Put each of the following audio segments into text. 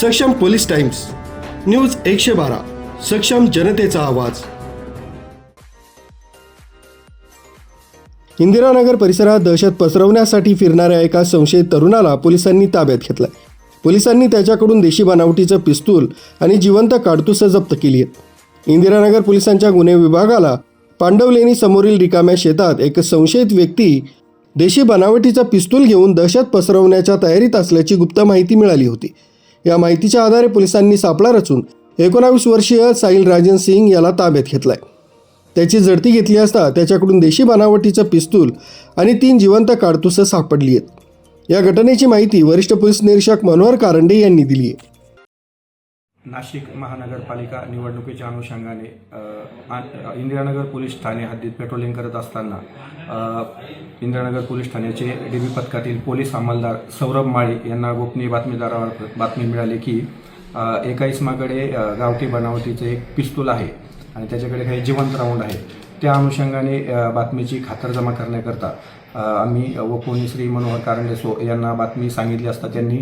सक्षम police times news एकशे बारा सक्षम जनतेचा आवाज. इंदिरानगर परिसरात दहशत पसरवण्यासाठी फिरणाऱ्या एका संशयित तरुणाला पोलिसांनी ताब्यात घेतलाय. पोलिसांनी त्याच्याकडून देशी बनावटीचं पिस्तूल आणि जिवंत काडतुसं जप्त केली आहेत. इंदिरानगर पोलिसांच्या गुन्हे विभागाला पांडवलेणी समोरील रिकाम्या शेतात एक संशयित व्यक्ती देशी बनावटीचा पिस्तूल घेऊन दहशत पसरवण्याच्या तयारीत असल्याची गुप्त माहिती मिळाली होती. या माहितीच्या आधारे पोलिसांनी सापळा रचून एकोणावीस वर्षीय साहिल राजन सिंग याला ताब्यात घेतलाय. त्याची झडती घेतली असता त्याच्याकडून देशी बनावटीचं पिस्तूल आणि तीन जिवंत काडतुसं सापडली आहेत. या घटनेची माहिती वरिष्ठ पोलीस निरीक्षक मनोहर कारंडे यांनी दिली आहे. नाशिक महानगरपालिका निवडणुकीच्या अनुषंगाने इंदिरानगर पोलीस ठाणे हद्दीत पेट्रोलिंग करत असताना इंदिरानगर पोलीस ठाण्याचे डी बी पथकातील पोलीस अंमलदार सौरभ माळी यांना गोपनीय बातमीदारावर बातमी मिळाली की एका इसमाकडे गावठी बनावटीचे एक पिस्तूल आहे आणि त्याच्याकडे काही जिवंत राऊंड आहे. त्या अनुषंगाने बातमीची खातरजमा करण्याकरता आम्ही आम्ही वकोनी श्री मनोहर कारंडे सो यांना बातमी सांगितली असता त्यांनी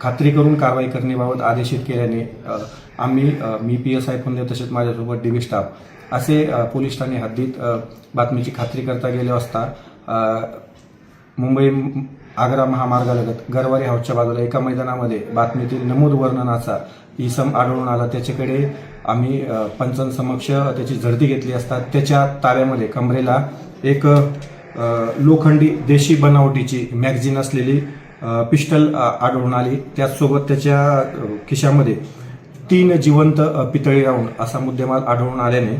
खात्री करून कारवाई करण्याबाबत आदेशित केल्याने आम्ही मी पी एस आय फुंदे तसेच माझ्यासोबत डी स्टाफ असे पोलीस ठाणे हद्दीत बातमीची खात्री करता गेले असता मुंबई आग्रा महामार्गालगत गरवारी हाऊसच्या बाजूला एका मैदानामध्ये बातमीतील नमूद वर्णनाचा इसम आढळून आला. त्याच्याकडे आम्ही पंचांसमक्ष त्याची झडती घेतली असता त्याच्या ताब्यामध्ये कमरेला एक लोखंडी देशी बनावटीची मॅगझिन असलेली पिस्टल आढळून आली. त्याचसोबत त्याच्या खिशामध्ये तीन जिवंत पितळी राऊंड असा मुद्देमाल आढळून आल्याने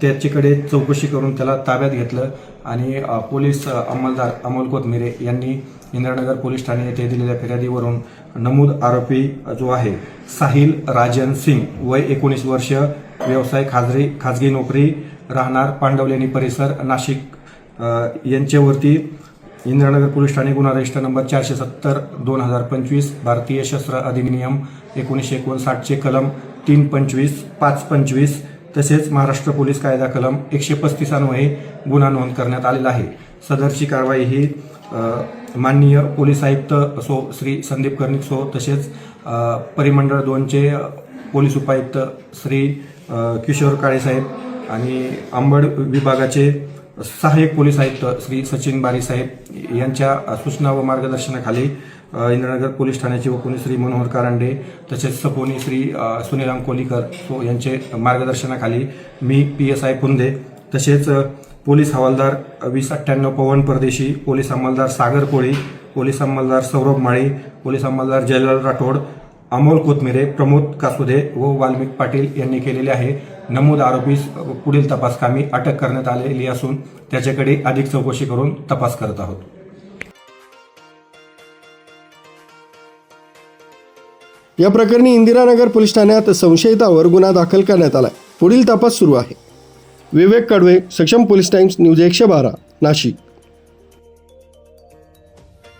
त्याच्याकडे चौकशी करून त्याला ताब्यात घेतलं आणि पोलीस अंमलदार अमोल कोथमिरे यांनी इंदिरानगर पोलीस ठाणे येथे दिलेल्या फिर्यादीवरून नमूद आरोपी जो आहे साहिल राजन सिंग वय एकोणीस वर्ष व्यवसाय खाजगी खाजगी नोकरी राहणार पांडवलेणी परिसर नाशिक यांच्यावरती इंद्रानगर पोलीस ठाणे गुन्हा रजिस्टर नंबर चारशे सत्तर दोन हजार पंचवीस भारतीय शस्त्र अधिनियम एकोणीसशे एकोणसाठचे कलम तीन पंचवीस पाच पंचवीस तसेच महाराष्ट्र पोलीस कायदा कलम एकशे पस्तीस गुन्हा नोंद करण्यात आलेला आहे. सदरची कारवाई ही माननीय पोलीस आयुक्त सो श्री संदीप कर्णिक सो तसेच परिमंडळ दोनचे पोलीस उपायुक्त श्री किशोर काळेसाहेब आणि अंबड विभागाचे सहाय्यक पोलीस आयुक्त श्री सचिन बारी साहेब यांच्या सूचना व मार्गदर्शनाखाली इंद्रनगर पोलीस ठाण्याचे वकुनी श्री मनोहर कारंडे तसेच सपोनी श्री सुनीराम सुनील अंकोलीकर सो यांचे मार्गदर्शनाखाली मी पी एस आय कुंदे तसेच पोलीस हवालदार वीस अठ्ठ्याण्णव पवन परदेशी पोलीस अंमलदार सागर कोळी पोलीस अंमलदार सौरभ माळी पोलीस अंमलदार जयलाल राठोड अमोल कोथमिरे प्रमोद कासुदे व वाल्मिक पाटील यांनी केलेले आहे. नमूद आरोपीस पुढील तपास कामी अटक करण्यात आलेली असून त्याच्याकडे अधिक चौकशी करून तपास करत आहोत. या प्रकरणी इंदिरानगर पोलीस ठाण्यात संशयितावर गुन्हा दाखल करण्यात आलाय. पुढील तपास सुरू आहे. विवेक कडवे सक्षम पोलीस टाइम्स न्यूज एकशे बारा नाशिक.